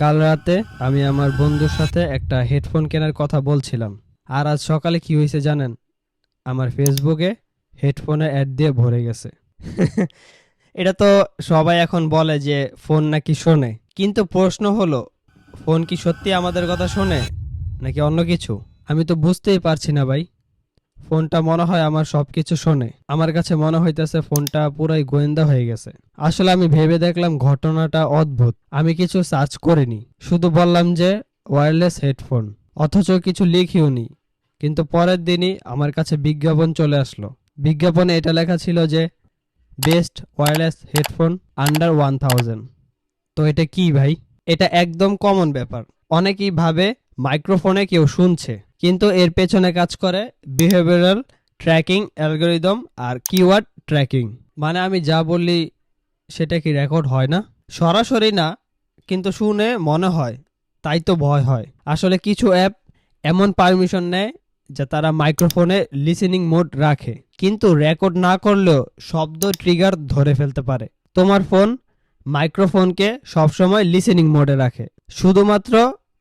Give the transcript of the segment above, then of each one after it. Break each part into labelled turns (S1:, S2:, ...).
S1: কাল রাতে আমি আমার বন্ধুর সাথে একটা হেডফোন কেনার কথা বলছিলাম। আর আজ সকালে কি হয়েছে জানেন? আমার ফেসবুকে হেডফোনে অ্যাড দিয়ে ভরে গেছে। এটা তো সবাই এখন বলে যে ফোন নাকি শোনে। কিন্তু প্রশ্ন হলো, ফোন কি সত্যি আমাদের কথা শোনে নাকি অন্য কিছু? আমি তো বুঝতেই পারছি না ভাই। ফোনটা মনে হয় আমার সব কিছু শোনে। আমার কাছে মনে হইতেছে ফোনটা পুরাই গোয়েন্দা হয়ে গেছে। আসলে আমি ভেবে দেখলাম ঘটনাটা অদ্ভুত। আমি কিছু সার্চ করিনি। শুধু বললাম যে ওয়্যারলেস হেডফোন, অথচ কিছু লিখিও নি। কিন্তু পরের দিনই আমার কাছে বিজ্ঞাপন চলে আসলো। বিজ্ঞাপনে এটা লেখা ছিল যে, best wireless headphone under one thousand. তো এটা কি ভাই? এটা একদম কমন ব্যাপার। অনেকেই ভাবে মাইক্রোফোনে কেউ শুনছে। কিন্তু এর পেছনে কাজ করে বিহেভিয়ারাল ট্র্যাকিং অ্যালগোরিদম আর কিওয়ার্ড ট্র্যাকিং মানে আমি যা বললি সেটা কি রেকর্ড হয় না? সরাসরি না, কিন্তু শুনে মনে হয়, তাই তো ভয় হয়। আসলে কিছু অ্যাপ এমন পারমিশন নেয় যা তারা মাইক্রোফোনে লিসেনিং মোড রাখে। কিন্তু রেকর্ড না করলেও শব্দ ট্রিগার ধরে ফেলতে পারে। তোমার ফোন মাইক্রোফোনকে সবসময় লিসেনিং মোডে রাখে। শুধুমাত্র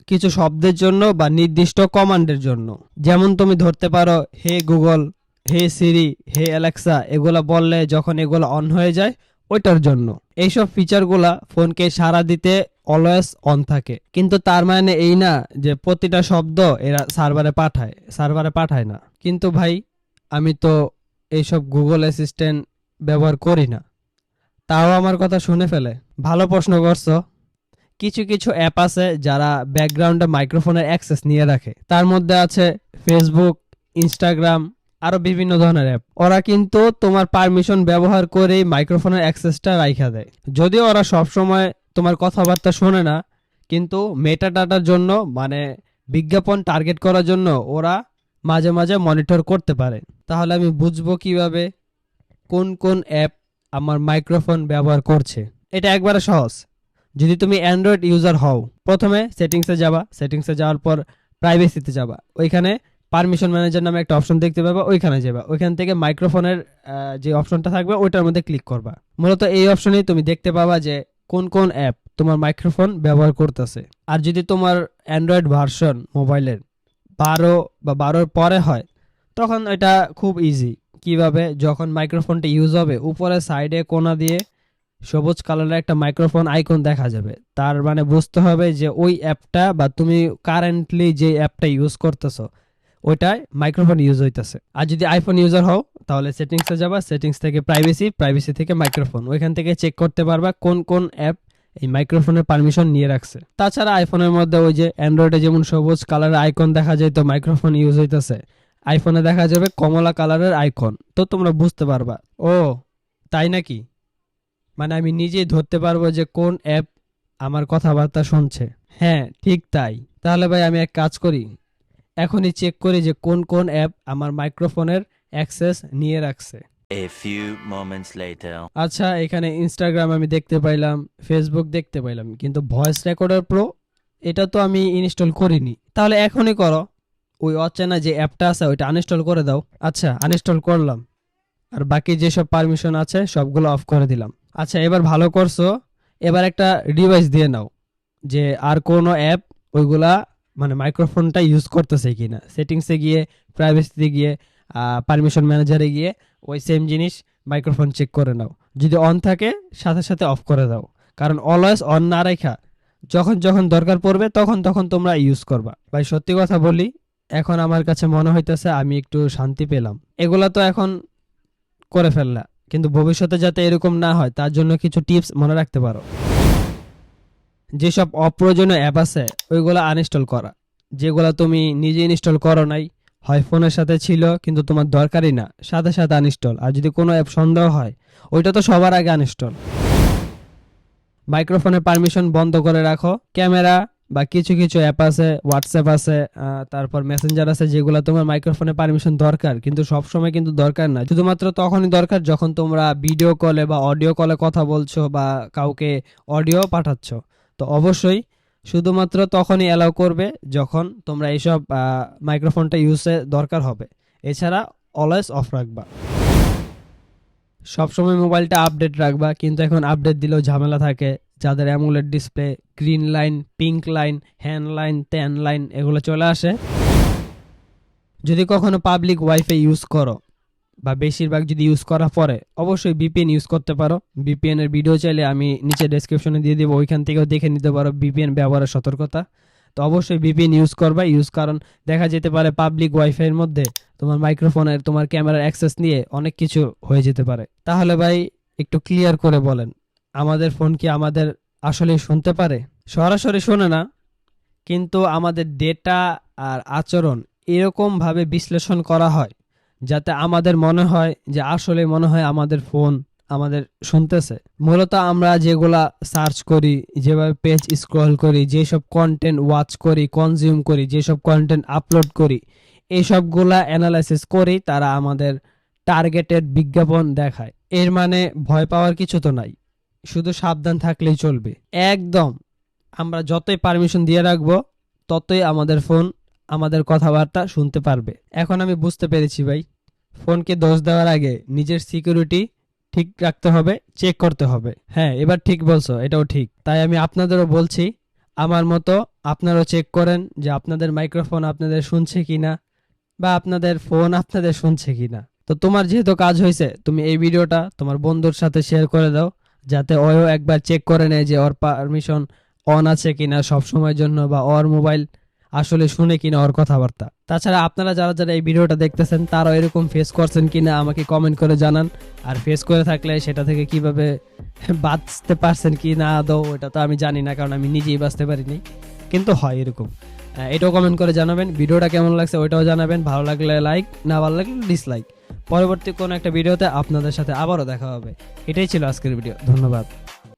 S1: কিছু শব্দের জন্য বা নির্দিষ্ট কমান্ডের জন্য। যেমন তুমি ধরতে পারো, হে গুগল, হে সিরি, হে অ্যালেক্সা, এগুলা বললে যখন এগুলো অন হয়ে যায়, ওইটার জন্য। এইসব ফিচারগুলা ফোনকে সাড়া দিতে অলওয়েজ অন থাকে। কিন্তু তার মানে এই না যে প্রতিটা শব্দ এরা সার্ভারে পাঠায় সার্ভারে পাঠায় না। কিন্তু ভাই, আমি তো এইসব গুগল অ্যাসিস্ট্যান্ট ব্যবহার করি না। তাও আমার কথা শুনে ফেলে। ভালো প্রশ্ন করছ। কিছু কিছু অ্যাপ আছে যারা ব্যাকগ্রাউন্ডে মাইক্রোফোনের অ্যাক্সেস নিয়ে রাখে। তার মধ্যে আছে ফেসবুক ইনস্টাগ্রাম আরও বিভিন্ন ধরনের অ্যাপ ওরা কিন্তু তোমার পারমিশন ব্যবহার করেই মাইক্রোফোনের অ্যাক্সেসটা রাইখা দেয়। যদিও ওরা সবসময় তোমার কথাবার্তা শোনে না, কিন্তু মেটা ডাটার জন্য মানে বিজ্ঞাপন টার্গেট করার জন্য ওরা মাঝে মাঝে মনিটর করতে পারে। তাহলে আমি বুঝব কীভাবে কোন কোন অ্যাপ আমার মাইক্রোফোন ব্যবহার করছে। এটা একবারে সহজ। যদি তুমি অ্যান্ড্রয়েড ইউজার হও, প্রথমে সেটিংসে যাবা। সেটিংসে যাওয়ার পর প্রাইভেসিতে যাবা। ওইখানে পারমিশন ম্যানেজার নামে একটা অপশন দেখতে পাবা, ওইখানে যাবা। ওইখান থেকে মাইক্রোফোনের যে অপশনটা থাকবে, ওইটার মধ্যে ক্লিক করবা। মূলত এই অপশনেই তুমি দেখতে পাবা যে কোন কোন অ্যাপ তোমার মাইক্রোফোন ব্যবহার করতেছে। আর যদি তোমার অ্যান্ড্রয়েড ভার্সন মোবাইলের বারো বা বারোর পরে হয়, তখন এটা খুব ইজি কীভাবে? যখন মাইক্রোফোনটা ইউজ হবে, উপরে সাইডে কোনা দিয়ে সবুজ কালারের একটা মাইক্রোফোন আইকন দেখা যাবে। তার মানে বুঝতে হবে যে ওই অ্যাপটা বা তুমি কারেন্টলি যে অ্যাপটা ইউজ করতেছো, ওইটায় মাইক্রোফোন ইউজ হইতেছে। আর যদি আইফোন ইউজার হও, তাহলে সেটিংসে যাবা। সেটিংস থেকে প্রাইভেসি প্রাইভেসি থেকে মাইক্রোফোন ওইখান থেকে চেক করতে পারবা কোন কোন অ্যাপ এই মাইক্রোফোনের পারমিশন নিয়ে রাখছে। তাছাড়া আইফোনের মধ্যে ওই যে অ্যান্ড্রয়েডে যেমন সবুজ কালারের আইকন দেখা যায়, তো মাইক্রোফোন ইউজ হইতেছে। আইফোনে দেখা যাবে কমলা কালারের আইকন তো তোমরা বুঝতে পারবা। ও, তাই নাকি? মানে আমি নিজেই ধরতে পারব যে কোন অ্যাপ আমার কথাবার্তা শুনছে। হ্যাঁ ঠিক তাই। তাহলে ভাই আমি এক কাজ করি। এখনই চেক করি যে কোন কোন অ্যাপ আমার মাইক্রোফোনের অ্যাক্সেস নিয়ে রাখছে।
S2: A few moments later.
S1: আচ্ছা এখানে ইনস্টাগ্রাম আমি দেখতে পাইলাম ফেসবুক দেখতে পাইলাম কিন্তু ভয়েস রেকর্ডার প্রো এটা তো আমি ইনস্টল করিনি। তাহলে এখনই করো। ওই অচেনা যে অ্যাপটা আছে ওইটা আনইনস্টল করে দাও। আচ্ছা আনইনস্টল করলাম। আর বাকি যেসব পারমিশন আছে সবগুলো অফ করে দিলাম। আচ্ছা এবার ভালো করছ। এবার একটা ডিভাইস দিয়ে নাও, যে আর কোনো অ্যাপ ওইগুলা মানে মাইক্রোফোনটা ইউজ করতেছে কিনা। সেটিংসে গিয়ে প্রাইভেসিতে গিয়ে পারমিশন ম্যানেজারে গিয়ে ওই সেম জিনিস মাইক্রোফোন চেক করে নাও। যদি অন থাকে, সাথে সাথে অফ করে দাও। কারণ অলওয়েজ অন না রেখা, যখন যখন দরকার পড়বে, তখন তখন তোমরা ইউজ করবা। ভাই, সত্যি কথা বলি, এখন আমার কাছে মনে হইতেছে আমি একটু শান্তি পেলাম। এগুলা তো এখন করে ফেললা। কিন্তু ভবিষ্যতে যাতে এরকম না হয়, তার জন্য কিছু টিপস মনে রাখতে পারো। যেসব অপ্রয়োজনীয় অ্যাপ আছে, ওইগুলো আনইনস্টল করা। যেগুলো তুমি নিজে ইনস্টল করো নাই, হয় ফোনের সাথে ছিল, কিন্তু তোমার দরকারই না, সাথে সাথে আনইনস্টল আর যদি কোনো অ্যাপ সন্দেহ হয়, ওইটা তো সবার আগে আনইনস্টল মাইক্রোফোনের পারমিশন বন্ধ করে রাখো। ক্যামেরা বা কিছু কিছু অ্যাপ আছে হোয়াটসঅ্যাপ আছে তারপর মেসেঞ্জার আছে যেগুলো তোমার মাইক্রোফোনে পারমিশন দরকার, কিন্তু সব সময় কিন্তু দরকার না। শুধুমাত্র তখনই দরকার যখন তোমরা ভিডিও কলে বা অডিও কলে কথা বলছো বা কাউকে অডিও পাঠাচ্ছ। তো অবশ্যই শুধুমাত্র তখনই অ্যালাউ করবে যখন তোমরা এইসব মাইক্রোফোনটা ইউজে দরকার হবে। এছাড়া অলওয়েজ অফ রাখবা। সবসময় মোবাইলটা আপডেট রাখবা, কিন্তু এখন আপডেট দিলেও ঝামেলা থাকে। যাদের AMOLED display green line pink line hand line tan line এগুলো চলে আসে। যদি কখনো পাবলিক ওয়াইফাই ইউজ করো বা বেশিরভাগ যদি ইউজ করা পরে, অবশ্যই বিপিএন ইউজ করতে পারো। বিপিএন এর ভিডিও চাইলে আমি নিচে ডেসক্রিপশনে দিয়ে দেবো, ওইখান থেকেও দেখে নিতে পারো বিপিএন ব্যবহারের সতর্কতা। তো অবশ্যই বিপিএন ইউজ করবা ইউজ কারণ দেখা যেতে পারে পাবলিক ওয়াইফাইয়ের মধ্যে তোমার মাইক্রোফোনের তোমার ক্যামেরার অ্যাক্সেস নিয়ে অনেক কিছু হয়ে যেতে পারে। তাহলে ভাই, একটু ক্লিয়ার করে বলেন। আমাদের ফোন কি আমাদের আসলে শুনতে পারে? সরাসরি শোনে না, কিন্তু আমাদের ডেটা আর আচরণ এরকমভাবে বিশ্লেষণ করা হয়, যাতে আমাদের মনে হয় যে আসলে মনে হয় আমাদের ফোন আমাদের শুনতেছে। মূলত আমরা যেগুলা সার্চ করি, যেভাবে পেজ স্ক্রল করি, যেসব কন্টেন্ট ওয়াচ করি কনজিউম করি, যেসব কন্টেন্ট আপলোড করি এইসবগুলা অ্যানালাইসিস করি তারা আমাদের টার্গেটেড বিজ্ঞাপন দেখায়। এর মানে ভয় পাওয়ার কিছু তো নাই। শুধু সাবধান থাকলেই চলবে। একদম। আমরা যতই পারমিশন দিয়ে রাখব, ততই আমাদের ফোন আমাদের কথাবার্তা শুনতে পারবে। এখন আমি বুঝতে পেরেছি ভাই ফোনকে দোষ দেওয়ার আগে নিজের সিকিউরিটি ঠিক রাখতে হবে চেক করতে হবে। হ্যাঁ এবার ঠিক বলছো, এটাও ঠিক। তাই আমি আপনাদেরও বলছি, আমার মতো আপনারাও চেক করেন যে আপনাদের মাইক্রোফোন আপনাদের শুনছে কিনা বা আপনাদের ফোন আপনাদের শুনছে কিনা। তো তোমার যেহেতু কাজ হয়েছে, তুমি এই ভিডিওটা তোমার বন্ধুর সাথে শেয়ার করে দাও। যাতে ওও একবার চেক করে নেয় যে ওর পারমিশন অন আছে কিনা সব সময়ের জন্য বা ওর মোবাইল আসলে শুনে কিনা ওর কথাবার্তা। তাছাড়া আপনারা যারা যারা এই ভিডিওটা দেখতেছেন, তারাও এরকম ফেস করছেন কিনা আমাকে কমেন্ট করে জানান। আর ফেস করে থাকলে সেটা থেকে কীভাবে বাঁচতে পারছেন কি না আদৌ, ওটা তো আমি জানি না, কারণ আমি নিজেই বাঁচতে পারিনি। কিন্তু হয় এরকম। এটাও কমেন্ট করে জানাবেন। ভিডিওটা কেমন লাগছে ওইটাও জানাবেন। ভালো লাগলে লাইক না ভালো লাগলে ডিসলাইক পরবর্তী কোনো একটা ভিডিওতে আপনাদের সাথে আবারও দেখা হবে। এটাই ছিল আজকের ভিডিও। ধন্যবাদ।